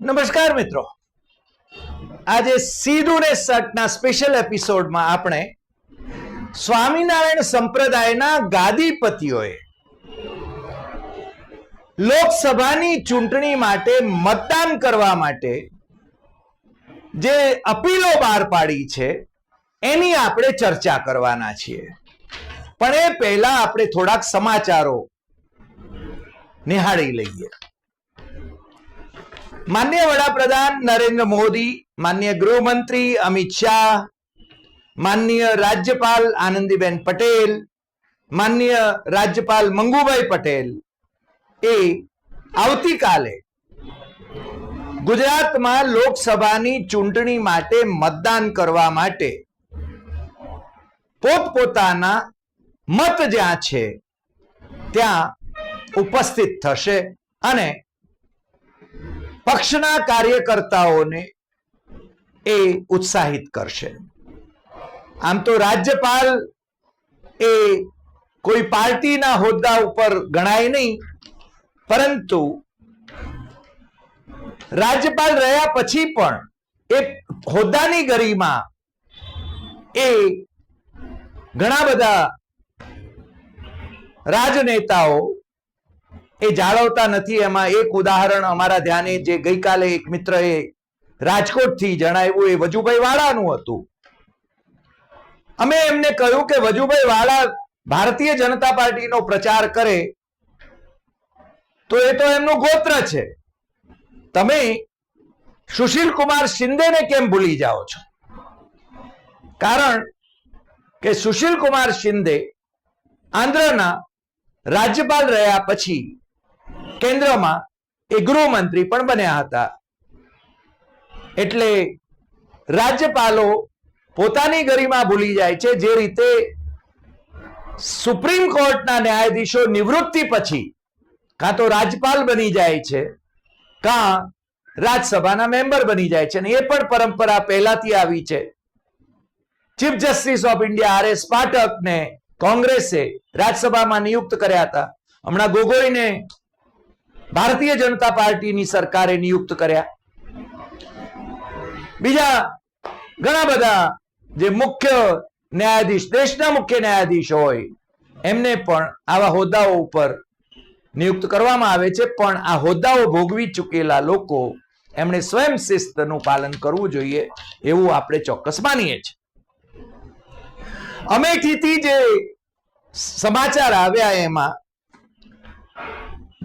નમસ્કાર મિત્રો. આજે સીધું ને સટના સ્પેશિયલ એપિસોડમાં આપણે સ્વામિનારાયણ સંપ્રદાયના ગાદીપતિઓએ લોકસભાની ચૂંટણી માટે મતદાન કરવા માટે જે અપીલો બહાર પાડી છે, એની આપણે ચર્ચા કરવાના છીએ. પણ એ પહેલા આપણે થોડાક સમાચારો નિહાળી લઈએ. માન્ય વડાપ્રધાન નરેન્દ્ર મોદી, માન્ય ગૃહમંત્રી અમિત શાહ, માન્ય રાજ્યપાલ આનંદીબેન પટેલ, માન્ય રાજ્યપાલ મંગુભાઈ પટેલ એ આવતીકાલે ગુજરાતમાં લોકસભાની ચૂંટણી માટે મતદાન કરવા માટે પોતપોતાના મત જ્યાં છે, ત્યાં ઉપસ્થિત થશે અને પક્ષના કાર્યકર્તાઓને એ ઉત્સાહિત કરશે. આમ તો રાજ્યપાલ એ કોઈ પાર્ટીના હોદ્દા ઉપર ગણાય નહીં, પરંતુ રાજ્યપાલ રહ્યા પછી પણ એ હોદ્દાની ગરિમા એ ઘણા બધા રાજનેતાઓ એ જાળવતા નથી. એમાં એક ઉદાહરણ અમારા ધ્યાને જે ગઈકાલે એક મિત્રએ રાજકોટથી જણાવ્યું, એ વજુભાઈ વાળાનું હતું. અમે એમને કહ્યું કે વજુભાઈ વાળા ભારતીય જનતા પાર્ટીનો પ્રચાર કરે, તો એ તો એમનું ગોત્ર છે. તમે સુશીલ કુમાર શિંદેને કેમ ભૂલી જાઓ છો? કારણ કે સુશીલ કુમાર શિંદે આંધ્રના રાજ્યપાલ રહ્યા પછી કેન્દ્રમાં એ ગૃહમંત્રી પણ બન્યા હતા. એટલે રાજ્યપાલો પોતાની ગરિમા ભૂલી જાય છે. જે રીતે સુપ્રીમ કોર્ટના ન્યાયાધીશો નિવૃત્તિ પછી કાં તો રાજ્યપાલ બની જાય છે, કાં રાજ્યસભાના મેમ્બર બની જાય છે. અને એ પણ પરંપરા પહેલાથી આવી છે. Chief justice of India R S પાઠકને કોંગ્રેસે રાજ્યસભામાં નિયુક્ત કર્યા હતા. હમણાં ગોગોઈને ભારતીય જનતા પાર્ટીની સરકારે નિયુક્ત કર્યા. બીજા ઘણા બધા જે મુખ્ય ન્યાયાધીશ, દેશના મુખ્ય ન્યાયાધીશ હોય, એમને પણ આવા હોદ્દાઓ ઉપર નિયુક્ત કરવામાં આવે છે. પણ આ હોદ્દાઓ ભોગવી ચૂકેલા લોકો એમણે સ્વયં શિસ્તનું પાલન કરવું જોઈએ એવું આપણે ચોક્કસ માનીએ છીએ. અમેઠીથી જે સમાચાર આવ્યા એમાં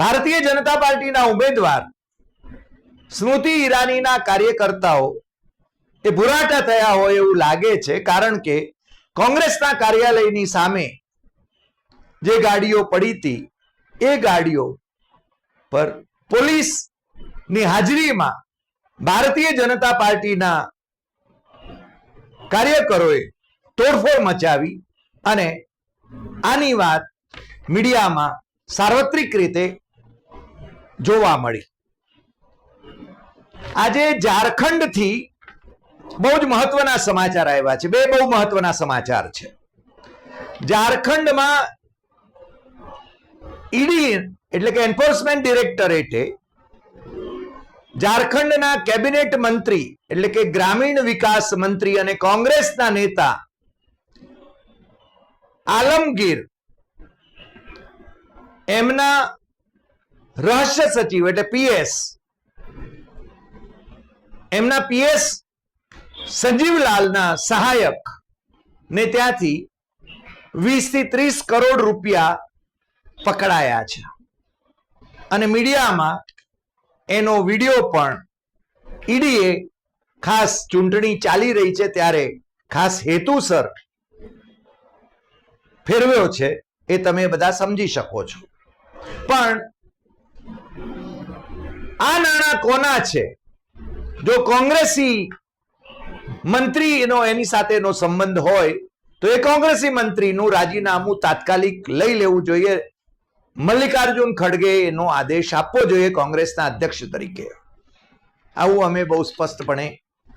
ભારતીય જનતા પાર્ટીના ઉમેદવાર સ્મૃતિ ઈરાનીના કાર્યકર્તાઓ એ ભુરાટા થયા હોય એવું લાગે છે, કારણ કે કોંગ્રેસના કાર્યાલયની સામે જે ગાડીઓ પડી હતી, એ ગાડીઓ પર પોલીસની હાજરીમાં ભારતીય જનતા પાર્ટીના કાર્યકરોએ તોડફોડ મચાવી અને આની વાત મીડિયામાં સાર્વત્રિક રીતે જોવા મળી. આજે ઝારખંડથી બહુ જ મહત્વના સમાચાર આવ્યા છે. બે બહુ મહત્વના સમાચાર છે. ઝારખંડમાં ઈડી એટલે કે એન્ફોર્સમેન્ટ ડિરેક્ટરેટે ઝારખંડના કેબિનેટ મંત્રી એટલે કે ગ્રામીણ વિકાસ મંત્રી અને કોંગ્રેસના નેતા આલમગીર એમના રહસ્ય સચિવ એટલે પીએસ એમના પીએસ સંજીવલાલના સહાયક ને ત્યાંથી વીસથી ત્રીસ કરોડ રૂપિયા પકડાયા છે. અને મીડિયામાં એનો વીડિયો પણ ઈડીએ ખાસ ચૂંટણી ચાલી રહી છે ત્યારે ખાસ હેતુસર ફેરવ્યો છે એ તમે બધા સમજી શકો છો. પણ આ નાણાં કોના છે? જો કોંગ્રેસી મંત્રીનો એની સાથેનો સંબંધ હોય, તો એ કોંગ્રેસી મંત્રીનું રાજીનામું તાત્કાલિક લઈ લેવું જોઈએ. મલ્લિકાર્જુન ખડગે એનો આદેશ આપવો જોઈએ કોંગ્રેસના અધ્યક્ષ તરીકે. આવું અમે બહુ સ્પષ્ટપણે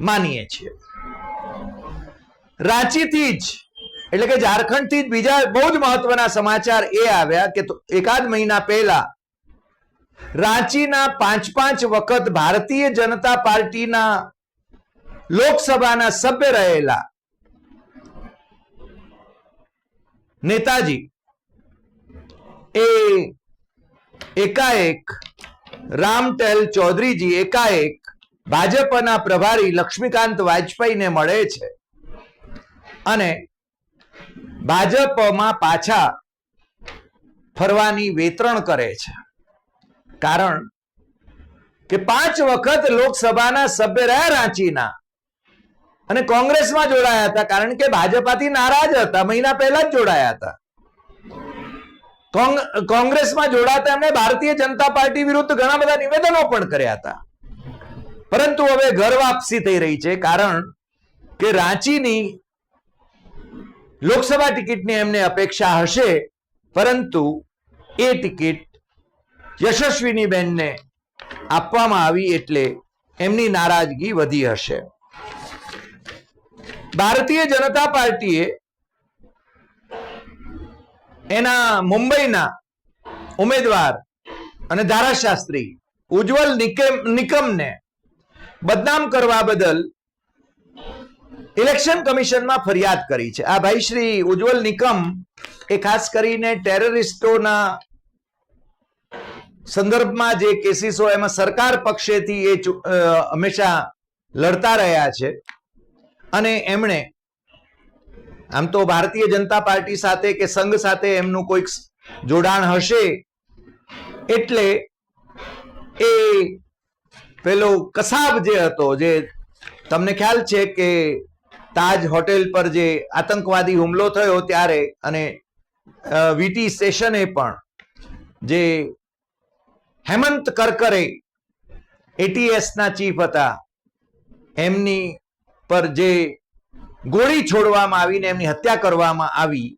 માનીએ છીએ. રાંચીથી જ, એટલે કે ઝારખંડથી જ બીજા બહુ જ મહત્વના સમાચાર એ આવ્યા કે એકાદ મહિના પહેલા રાંચીના પાંચ પાંચ વખત ભારતીય જનતા પાર્ટીના લોકસભાના સભ્ય રહેલા નેતાજી એ એકાએક રામટેલ ચૌધરીજી એકાએક ભાજપના પ્રભારી લક્ષ્મીકાંત વાજપેયીને મળે છે. અને ભાજપમાં પાછા ફરવાની વેતરણ કરે છે. કારણ કે પાંચ વખત લોકસભાના સભ્ય રહ્યા રાંચીના અને કોંગ્રેસમાં જોડાયા હતા, કારણ કે ભાજપાથી નારાજ હતા, મહિના પહેલા જ જોડાયા હતા. કોંગ્રેસમાં જોડાતા એમણે ભારતીય જનતા પાર્ટી વિરુદ્ધ ઘણા બધા નિવેદનો પણ કર્યા હતા. પરંતુ હવે ઘર વાપસી થઈ રહી છે, કારણ કે રાંચીની લોકસભા ટિકિટની એમને અપેક્ષા હશે, પરંતુ એ ટિકિટ યશસ્વીની બહેનને આપવામાં આવી એટલે એમની નારાજગી વધી હશે. ભારતીય જનતા પાર્ટીએ એના મુંબઈના ઉમેદવાર અને ધારાશાસ્ત્રી ઉજ્જવલ નિકમ, નિકમને બદનામ કરવા બદલ ઇલેક્શન કમિશનમાં ફરિયાદ કરી છે. આ ભાઈ શ્રી ઉજ્જવલ નિકમ એ ખાસ કરીને ટેરરિસ્ટોના સંદર્ભમાં જે કેસીસો એમાં સરકાર પક્ષેથી એ હંમેશા લડતા રહ્યા છે. અને એમણે આમ તો ભારતીય જનતા પાર્ટી સાથે કે સંઘ સાથે એમનું કોઈક જોડાણ હશે એટલે એ પેલો કસાબ જે હતો, જે તમને ખ્યાલ છે કે તાજ હોટેલ પર જે આતંકવાદી હુમલો થયો ત્યારે અને વીટી સ્ટેશને પણ જે હેમંત કરકરે એટીએસ ના ચીફ હતા. એમની પર જે ગોળી છોડવામાં આવીને એમની હત્યા કરવામાં આવી,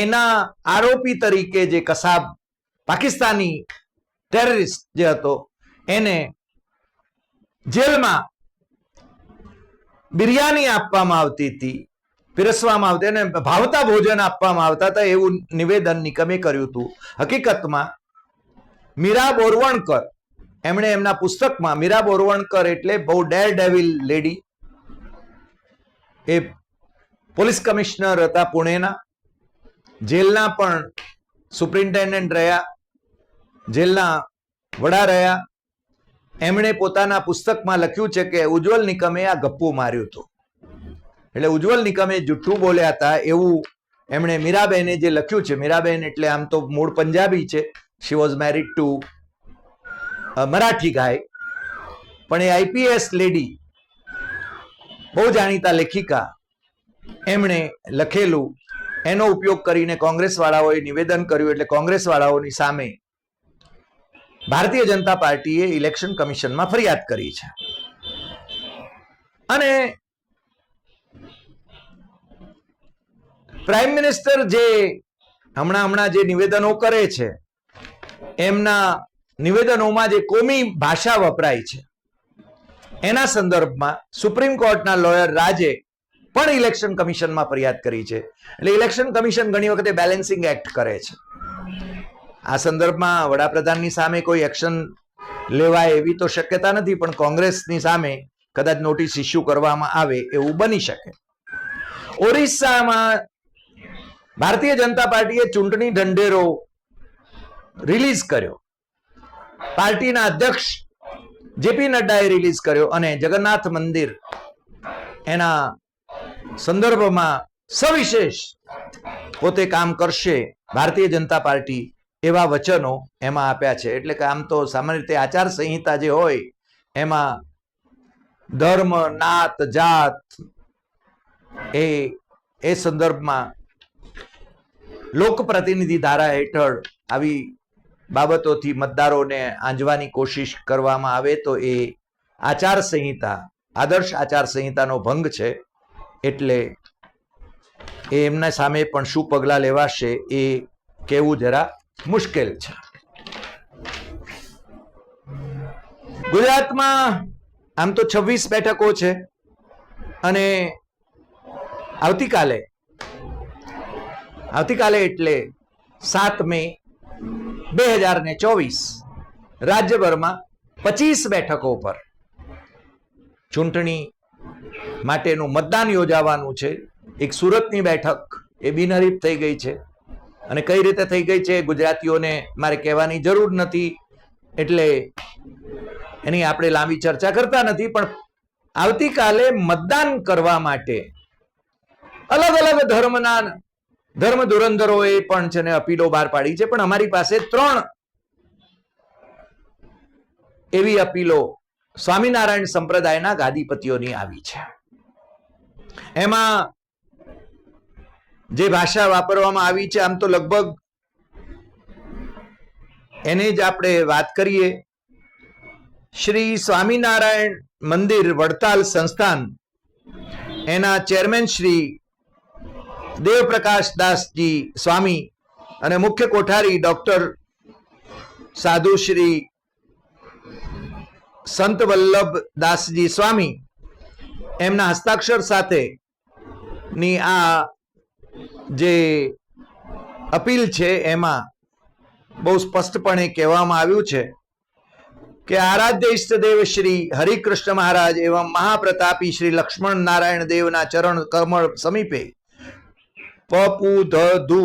એના આરોપી તરીકે જે કસાબ પાકિસ્તાની ટેરરિસ્ટ જે હતો, એને જેલમાં બિરયાની આપવામાં આવતી હતી, પીરસવામાં આવતી અને ભાવતા ભોજન આપવામાં આવતા હતા એવું નિવેદન નિકમે કર્યું હતું. હકીકતમાં મીરા બોરવણકર. એમણે એમના પુસ્તકમાં મીરા બોરવણકર એટલે બહુ ડેર ડેવિલ લેડી એ પોલીસ કમિશનર હતા પુણેના. જેલના પણ સુપ્રિન્ટેન્ડન્ટ રહ્યા. જેલના વડા રહ્યા. એમણે પોતાના પુસ્તકમાં લખ્યું છે કે ઉજ્જવલ નિકમે આ ગપ્પુ માર્યું હતું. એટલે ઉજ્જવલ નિકમે જુઠ્ઠું બોલ્યા હતા એવું એમણે મીરાબેને જે લખ્યું છે, મીરાબેન એટલે આમ તો મૂળ પંજાબી છે. She was married to Marathi guy પણ એ આઈપીએસ લેડી બહુ જાણીતા લેખિકા, એમણે લખેલું, એનો ઉપયોગ કરીને કોંગ્રેસવાળાઓએ નિવેદન કર્યું એટલે કોંગ્રેસવાળાઓની સામે ભારતીય જનતા પાર્ટીએ ઇલેક્શન કમિશનમાં ફરિયાદ કરી છે. અને પ્રાઇમ મિનિસ્ટર જે હમણાં હમણાં જે નિવેદનો કરે છે એમના નિવેદનોમાં જે કોમી ભાષા વપરાય છે, એના સંદર્ભમાં સુપ્રીમ કોર્ટના લોયર રાજે પણ ઇલેક્શન કમિશનમાં ફરિયાદ કરી છે. એટલે ઇલેક્શન કમિશન ઘણી વખતે બેલેન્સિંગ એક્ટ કરે છે. આ સંદર્ભમાં વડાપ્રધાનની સામે કોઈ એક્શન લેવાય એવી તો શક્યતા નથી, પણ કોંગ્રેસની સામે કદાચ નોટિસ ઇસ્યુ કરવામાં આવે એવું બની શકે. ઓરિસ્સામાં ભારતીય જનતા પાર્ટીએ ચૂંટણી ઢંઢેરો રિલીઝ કર્યો. પાર્ટીના અધ્યક્ષ જેપી નડ્ડાએ રિલીઝ કર્યો અને જગન્નાથ મંદિર એના સંદર્ભમાં સવિશેષ પોતે કામ કરશે ભારતીય જનતા પાર્ટી એવા વચનો એમાં આપ્યા છે. એટલે કે આમ તો સામાન્ય રીતે આચાર સંહિતા જે હોય, એમાં ધર્મ, નાત, જાત એ એ સંદર્ભમાં લોકપ્રતિનિધિ ધારા હેઠળ આવી બાબતોથી મતદારોને આંજવાની કોશિશ કરવામાં આવે તો એ આચાર સંહિતા, આદર્શ આચાર સંહિતાનો ભંગ છે. એટલે એ એમના સામે પણ શું પગલાં લેવાશે એ કહેવું જરા મુશ્કેલ છે. ગુજરાતમાં આમ તો છવ્વીસ બેઠકો છે અને આવતીકાલે આવતીકાલે એટલે સાત મે બે હજાર ને ચોવીસ રાજ્યભરમાં પચીસ બેઠકો પર ચૂંટણી માટેનું મતદાન યોજાવાનું છે. એક સુરતની બેઠક એ બિનહરીફ થઈ ગઈ છે. અને કઈ રીતે થઈ ગઈ છે ગુજરાતીઓને મારે કહેવાની જરૂર નથી. એટલે એની આપણે લાંબી ચર્ચા કરતા નથી, પણ આવતીકાલે મતદાન કરવા માટે અલગ અલગ ધર્મના ધર્મ ધુરંધરોએ પણ છે ને અપીલો બહાર પાડી છે, પણ અમારી પાસે ત્રણ એવી અપીલો સ્વામિનારાયણ સંપ્રદાયના ગાદીપતિઓની આવી છે. એમાં જે ભાષા વાપરવામાં આવી છે, આમ તો લગભગ એને જ આપણે વાત કરીએ. શ્રી સ્વામિનારાયણ મંદિર વડતાલ સંસ્થાન, એના ચેરમેન શ્રી દેવપ્રકાશ દાસજી સ્વામી અને મુખ્ય કોઠારી ડોક્ટર સાધુ શ્રી સંત વલ્લભ દાસજી સ્વામી એમના હસ્તાક્ષર સાથે ની આ જે અપીલ છે એમાં બહુ સ્પષ્ટપણે કહેવામાં આવ્યું છે કે આરાધ્ય ઈષ્ટદેવ શ્રી હરિકૃષ્ણ મહારાજ એવા મહાપ્રતાપી શ્રી લક્ષ્મણ નારાયણ દેવના ચરણ કમળ સમીપે પપુ ધ ધુ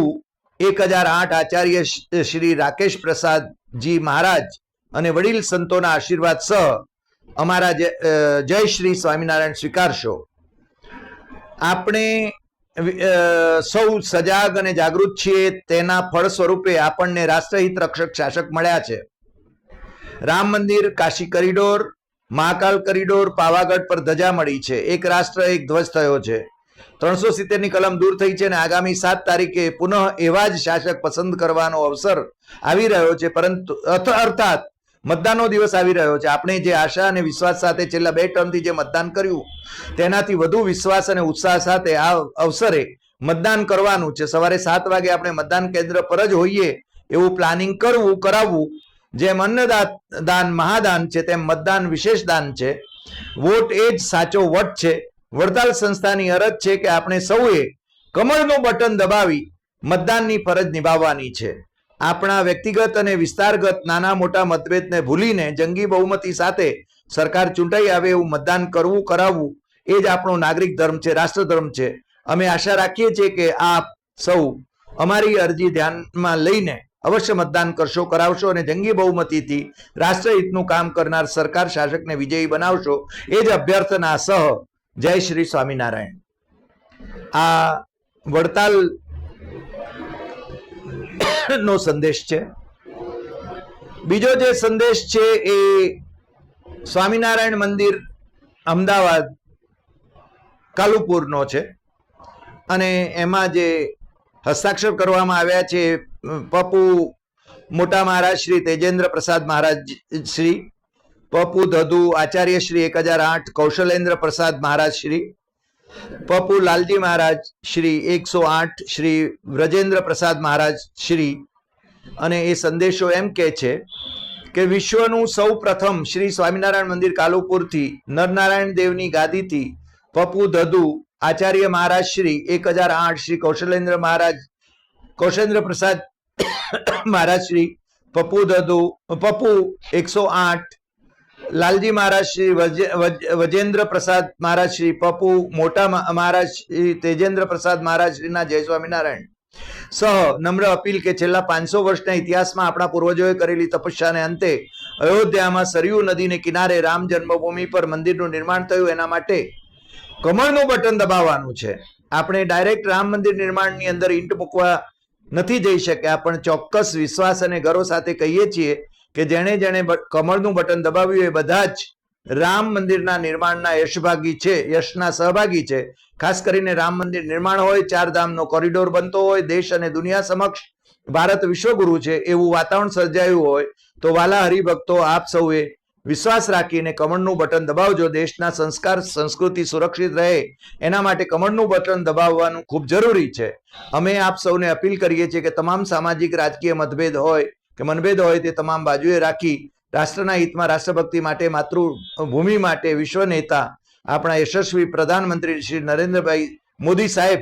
એક હજાર આઠ આચાર્ય શ્રી રાકેશ પ્રસાદજી મહારાજ અને વડીલ સંતોના આશીર્વાદ સહ અમારા જય શ્રી સ્વામિનારાયણ સ્વીકારશો. આપણે સૌ સજાગ અને જાગૃત છીએ તેના ફળ સ્વરૂપે આપણને રાષ્ટ્રહિત રક્ષક શાસક મળ્યા છે. રામ મંદિર, કાશી કોરિડોર, મહાકાલ કોરિડોર, પાવાગઢ પર ધજા મળી છે. એક રાષ્ટ્ર, એક ધ્વજ થયો છે. ત્રણસો સિત્તેરની કલમ દૂર થઈ છે અને આગામી સાત તારીખે પુનઃ એવા જ શાસક પસંદ કરવાનો અવસર આવી રહ્યો છે. પરંતુ અર્થ- અર્થાત મતદાનનો દિવસ આવી રહ્યો છે. આપણે જે આશા અને વિશ્વાસ સાથે છેલ્લા બે ટર્મથી જે મતદાન કર્યું, તેનાથી વધુ વિશ્વાસ અને ઉત્સાહ સાથે આ અવસરે મતદાન કરવાનું છે. સવારે સાત વાગે આપણે મતદાન કેન્દ્ર પર જ હોઈએ એવું પ્લાનિંગ કરવું, કરાવવું, જેમ અન્નદાન દાન, મહાદાન છે, તેમ મતદાન વિશેષ દાન છે. વોટ એ જ સાચો વટ છે. વડતાલ સંસ્થાની અરજ છે કે આપણે સૌએ કમળનું બટન દબાવી મતદાનની ફરજ નિભાવવાની છે. આપણા વ્યક્તિગત અને વિસ્તારગત નાના મોટા મતભેદને ભૂલીને જંગી બહુમતી સાથે સરકાર ચૂંટાઈ આવે એવું મતદાન કરવું, કરાવવું એ જ આપણો નાગરિક ધર્મ છે રાષ્ટ્ર ધર્મ છે. અમે આશા રાખીએ છીએ કે આપ સૌ અમારી અરજી ધ્યાનમાં લઈને અવશ્ય મતદાન કરશો, કરાવશો અને જંગી બહુમતીથી રાષ્ટ્રહિતનું કામ કરનાર સરકાર શાસકને વિજયી બનાવશો. એ જ અભ્યર્થના સહ જય શ્રી સ્વામિનારાયણ. આ વડતાલ નો સંદેશ છે. બીજો જે સંદેશ છે એ સ્વામિનારાયણ મંદિર અમદાવાદ કાલુપુરનો છે. અને એમાં જે હસ્તાક્ષર કરવામાં આવ્યા છે, પપ્પુ મોટા મહારાજ શ્રી તેજેન્દ્ર પ્રસાદ મહારાજ શ્રી પપ્પુ ધધુ આચાર્ય શ્રી એક હજાર આઠ કૌશલેન્દ્ર પ્રસાદ મહારાજ શ્રી પપુ લાલજી મહારાજ શ્રી એકસો આઠ શ્રી વ્રજેન્દ્ર પ્રસાદ મહારાજ શ્રી, અને એ સંદેશો એમ કે છે કે વિશ્વનું સૌ પ્રથમ શ્રી સ્વામિનારાયણ મંદિર કાલુપુરથી નરનારાયણ દેવની ગાદીથી પપુ ધધુ આચાર્ય મહારાજ શ્રી એક હજાર આઠ શ્રી કૌશલેન્દ્ર મહારાજ કૌશેન્દ્ર પ્રસાદ મહારાજ શ્રી પપુ ધધુ પપુ એકસો આઠ લાલજી મહારાજ શ્રી વજ- વજેન્દ્ર પ્રસાદ મહારાજ શ્રી પપુ મોટા મહારાજ શ્રી તેજેન્દ્ર પ્રસાદ મહારાજ શ્રીના જય સ્વામિનારાયણ. સહ નમ્ર અપીલ કે છેલ્લા પાંચસો વર્ષના ઇતિહાસમાં આપણા પૂર્વજોએ કરેલી તપસ્યાને અંતે અયોધ્યામાં સરયુ નદીને કિનારે રામ જન્મભૂમિ પર મંદિરનું નિર્માણ થયું. એના માટે કમળનું બટન દબાવવાનું છે. આપણે ડાયરેક્ટ રામ મંદિર નિર્માણની અંદર ઈંટ મૂકવા નથી જઈ શક્યા, પણ ચોક્કસ વિશ્વાસ અને ગર્વ સાથે કહીએ છીએ કે જેણે જેણે કમળનું બટન દબાવ્યું એ બધા જ રામ મંદિરના નિર્માણના યશભાગી છે, યશના સહભાગી છે. ખાસ કરીને રામ મંદિર નિર્માણ હોય, ચાર ધામનો કોરિડોર બનતો હોય, દેશ અને દુનિયા સમક્ષ ભારત વિશ્વગુરુ છે એવું વાતાવરણ સર્જાયું હોય, તો વાલા હરિભક્તો આપ સૌએ વિશ્વાસ રાખીને કમળનું બટન દબાવજો. દેશના સંસ્કાર, સંસ્કૃતિ સુરક્ષિત રહે. એના માટે કમળનું બટન દબાવવાનું ખૂબ જરૂરી છે. અમે આપ સૌને અપીલ કરીએ છીએ કે તમામ સામાજિક, રાજકીય મતભેદ હોય કે મનભેદ હોય તે તમામ બાજુએ રાખી રાષ્ટ્રના હિતમાં રાષ્ટ્રભક્તિ માટે, માતૃભૂમિ માટે વિશ્વ નેતા આપણા યશસ્વી પ્રધાનમંત્રી શ્રી નરેન્દ્રભાઈ મોદી સાહેબ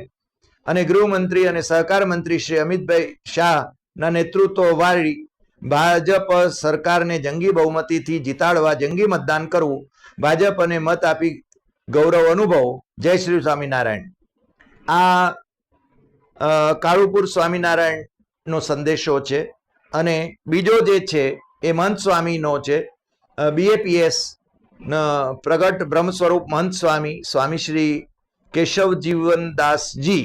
અને ગૃહમંત્રી અને સહકાર મંત્રી શ્રી અમિતભાઈ શાહના નેતૃત્વ વાળી ભાજપ સરકારને જંગી બહુમતીથી જીતાડવા, જંગી મતદાન કરવું, ભાજપ અને મત આપી ગૌરવ અનુભવો. જય શ્રી સ્વામિનારાયણ. આ કાળુપુર સ્વામિનારાયણનો સંદેશો છે. અને બીજો જે છે એ મહંત સ્વામીનો છે બીએપીએસ પ્રગટ બ્રહ્મ સ્વરૂપ મહંત સ્વામી સ્વામી શ્રી કેશવ જીવનદાસજી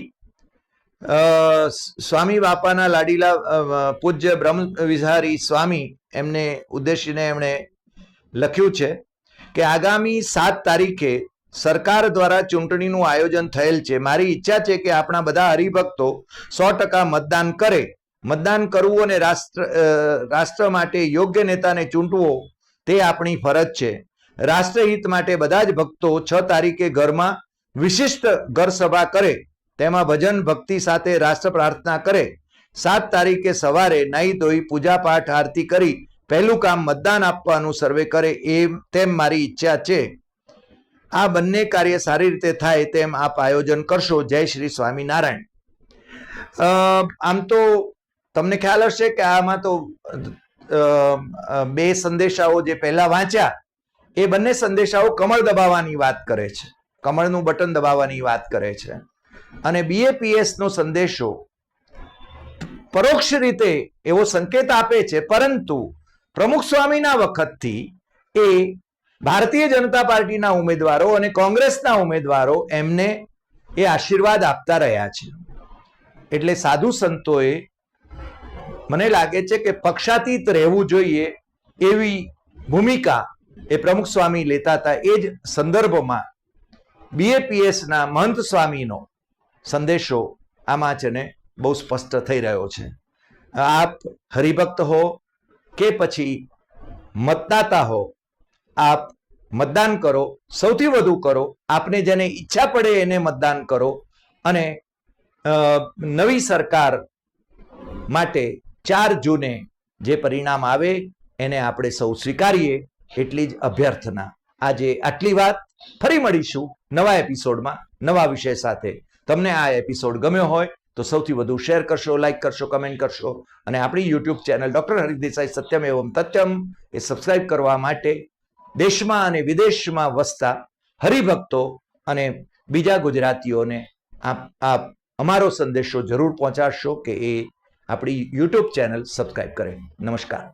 સ્વામી બાપાના લાડીલા પૂજ્ય બ્રહ્મ વિહારી સ્વામી એમને ઉદ્દેશીને એમણે લખ્યું છે કે આગામી સાત તારીખે સરકાર દ્વારા ચૂંટણીનું આયોજન થયેલ છે. મારી ઈચ્છા છે કે આપણા બધા હરિભક્તો સો ટકા મતદાન કરે. મતદાન કરવું અને રાષ્ટ્ર રાષ્ટ્ર માટે યોગ્ય નેતાને ચૂંટવો, તે આપણી ફરજ છે. રાષ્ટ્રહિત માટે બધા જ ભક્તો છ તારીખે ઘરમાં વિશિષ્ટ ઘર સભા કરે, તેમાં ભજન ભક્તિ સાથે રાષ્ટ્ર પ્રાર્થના કરે. સાત તારીખે સવારે નાહી ધોઈ પૂજા પાઠ આરતી કરી, પહેલું કામ મતદાન આપવાનું સર્વે કરે એમ તેમ મારી ઈચ્છા છે. આ બંને કાર્ય સારી રીતે થાય તેમ આપ આયોજન કરશો. જય શ્રી સ્વામિનારાયણ. આમ તો તમને ખ્યાલ હશે કે આમાં તો બે સંદેશાઓ જે પહેલા વાંચ્યા, એ બંને સંદેશાઓ કમળ દબાવવાની વાત કરે છે. કમળનું બટન દબાવવાની વાત કરે છે. અને બીએપીએસ નો સંદેશો પરોક્ષ રીતે એવો સંકેત આપે છે, પરંતુ પ્રમુખ સ્વામીના વખતથી એ ભારતીય જનતા પાર્ટીના ઉમેદવારો અને કોંગ્રેસના ઉમેદવારો એમને એ આશીર્વાદ આપતા રહ્યા છે. એટલે સાધુ સંતોએ મને લાગે છે કે પક્ષાતીત રહેવું જોઈએ એવી ભૂમિકા એ પ્રમુખ સ્વામી લેતા હતા. એ જ સંદર્ભમાં બીએપીએસના મહંત સ્વામીનો સંદેશો આમાં છે ને બહુ સ્પષ્ટ થઈ રહ્યો છે. આપ હરિભક્ત હો કે પછી મતદાતા હો, આપ મતદાન કરો, સૌથી વધુ કરો, આપને જેને ઈચ્છા પડે એને મતદાન કરો અને નવી સરકાર માટે ચાર જૂને જે પરિણામ આવે, એને આપણે સૌ સ્વીકારીએ એટલી જ અભ્યર્થના. આજે આટલી વાત. ફરી મળીશું નવા એપિસોડમાં, નવા વિષય સાથે. તમને આ એપિસોડ ગમ્યો હોય, તો સૌથી વધુ શેર કરશો, લાઈક કરશો, કમેન્ટ કરશો, અને આપણી YouTube channel doctor Hari Desai Satyam Evam Tathyam એ સબસ્ક્રાઇબ કરવા માટે દેશમાં અને વિદેશમાં વસતા હરિભક્તો અને બીજા ગુજરાતીઓને આપ આપ અમારો સંદેશો જરૂર પહોંચાડશો કે એ આપણી યુટ્યુબ ચેનલ સબસ્ક્રાઈબ કરે. નમસ્કાર.